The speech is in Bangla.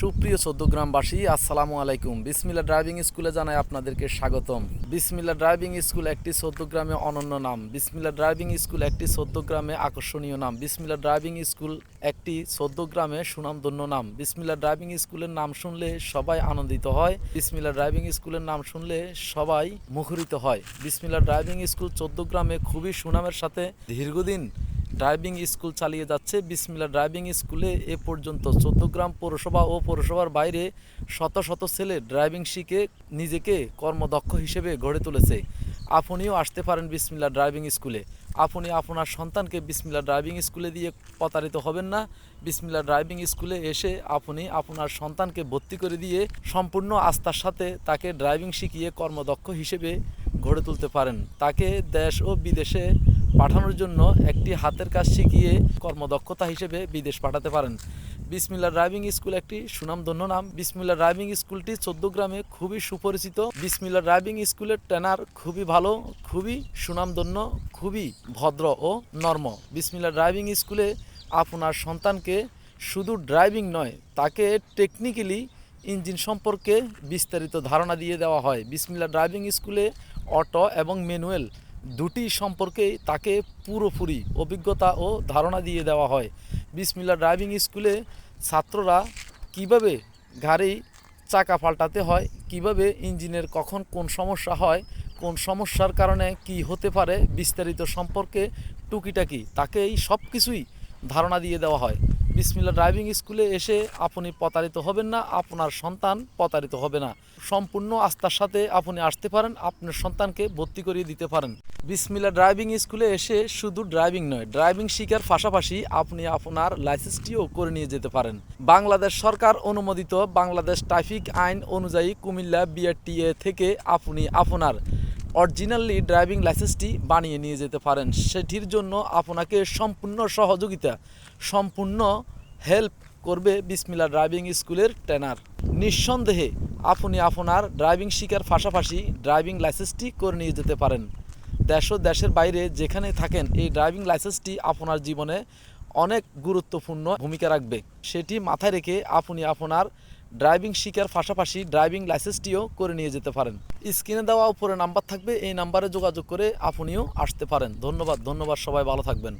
সুপ্রিয় চৌদ্দগ্রামবাসী, আসসালামু আলাইকুম। বিসমিল্লা ড্রাইভিং স্কুলে জানাই আপনাদেরকে স্বাগতম। বিসমিল্লা ড্রাইভিং স্কুল একটি চৌদ্দগ্রামে অনন্য নাম। বিসমিল্লা ড্রাইভিং স্কুল একটি চৌদ্দগ্রামে আকর্ষণীয় নাম। বিসমিল্লা ড্রাইভিং স্কুল একটি চৌদ্দগ্রামে সুনামধন্য নাম। বিসমিল্লা ড্রাইভিং স্কুলের নাম শুনলে সবাই আনন্দিত হয়। বিসমিল্লা ড্রাইভিং স্কুলের নাম শুনলে সবাই মুখরিত হয়। বিসমিল্লা ড্রাইভিং স্কুল চৌদ্দগ্রামে খুবই সুনামের সাথে দীর্ঘদিন ড্রাইভিং স্কুল চালিয়ে যাচ্ছে। বিসমিল্লা ড্রাইভিং স্কুলে এ পর্যন্ত চোদ্দগ্রাম পৌরসভা ও পৌরসভার বাইরে শত শত ছেলে ড্রাইভিং শিখে নিজেকে কর্মদক্ষ হিসেবে গড়ে তুলেছে। আপনিও আসতে পারেন বিসমিল্লা ড্রাইভিং স্কুলে। আপনি আপনার সন্তানকে বিসমিল্লা ড্রাইভিং স্কুলে দিয়ে প্রতারিত হবেন না। বিসমিল্লা ড্রাইভিং স্কুলে এসে আপনি আপনার সন্তানকে ভর্তি করে দিয়ে সম্পূর্ণ আস্থার সাথে তাকে ড্রাইভিং শিখিয়ে কর্মদক্ষ হিসেবে গড়ে তুলতে পারেন। তাকে দেশ ও বিদেশে পাঠানোর জন্য একটি হাতের কাজ শিখিয়ে কর্মদক্ষতা হিসেবে বিদেশ পাঠাতে পারেন। বিসমিল্লা ড্রাইভিং স্কুল একটি সুনামধন্য নাম। বিসমিল্লা ড্রাইভিং স্কুলটি গ্রামে খুবই সুপরিচিত। বিসমিল্লা ড্রাইভিং স্কুলের ট্রেনার খুবই ভালো, খুবই সুনামধন্য, খুবই ভদ্র ও নর্ম। বিসমিল্লা ড্রাইভিং স্কুলে আপনার সন্তানকে শুধু ড্রাইভিং নয়, তাকে টেকনিক্যালি ইঞ্জিন সম্পর্কে বিস্তারিত ধারণা দিয়ে দেওয়া হয়। বিসমিল্লা ড্রাইভিং স্কুলে অটো এবং ম্যানুয়াল দুটি সম্পর্কেই তাকে পুরোপুরি অভিজ্ঞতা ও ধারণা দিয়ে দেওয়া হয়। বিসমিল্লা ড্রাইভিং স্কুলে ছাত্ররা কীভাবে গাড়ি চাকা পাল্টাতে হয়, কীভাবে ইঞ্জিনের কখন কোন সমস্যা হয়, কোন সমস্যার কারণে কি হতে পারে, বিস্তারিত সম্পর্কে টুকিটাকি তাকে এই সব কিছুই ধারণা দিয়ে দেওয়া হয়। বিসমিল্লা ড্রাইভিং স্কুলে এসে আপনি প্রতারিত হবেন না, আপনার সন্তান প্রতারিত হবে না। সম্পূর্ণ আস্থার সাথে আপনি আসতে পারেন, আপনার সন্তানকে ভর্তি করিয়ে দিতে পারেন। বিসমিল্লা ড্রাইভিং স্কুলে এসে শুধু ড্রাইভিং নয়, ড্রাইভিং শিখার পাশাপাশি আপনি আপনার লাইসেন্সটিও করে নিয়ে যেতে পারেন। বাংলাদেশ সরকার অনুমোদিত বাংলাদেশ ট্রাফিক আইন অনুযায়ী কুমিল্লা বিআরটিএ থেকে আপনি আপনার অরিজিনালি ড্রাইভিং লাইসেন্সটি বানিয়ে নিয়ে যেতে পারেন। সেটির জন্য আপনাকে সম্পূর্ণ সহযোগিতা, সম্পূর্ণ হেল্প করবে বিসমিল্লা ড্রাইভিং স্কুলের ট্রেনার। নিঃসন্দেহে আপনি আপনার ড্রাইভিং শিখার পাশাপাশি ড্রাইভিং লাইসেন্সটি করে নিয়ে যেতে পারেন। দেশ ও দেশের বাইরে যেখানে থাকেন, এই ড্রাইভিং লাইসেন্সটি আপনার জীবনে অনেক গুরুত্বপূর্ণ ভূমিকা রাখবে। সেটি মাথায় রেখে আপনি আপনার ড্রাইভিং শিখার পাশাপাশি ড্রাইভিং লাইসেন্সটিও করে নিয়ে যেতে পারেন। স্ক্রিনে দেওয়া উপরে নাম্বার থাকবে, এই নাম্বারে যোগাযোগ করে আপনিও আসতে পারেন। ধন্যবাদ ধন্যবাদ, সবাই ভালো থাকবেন।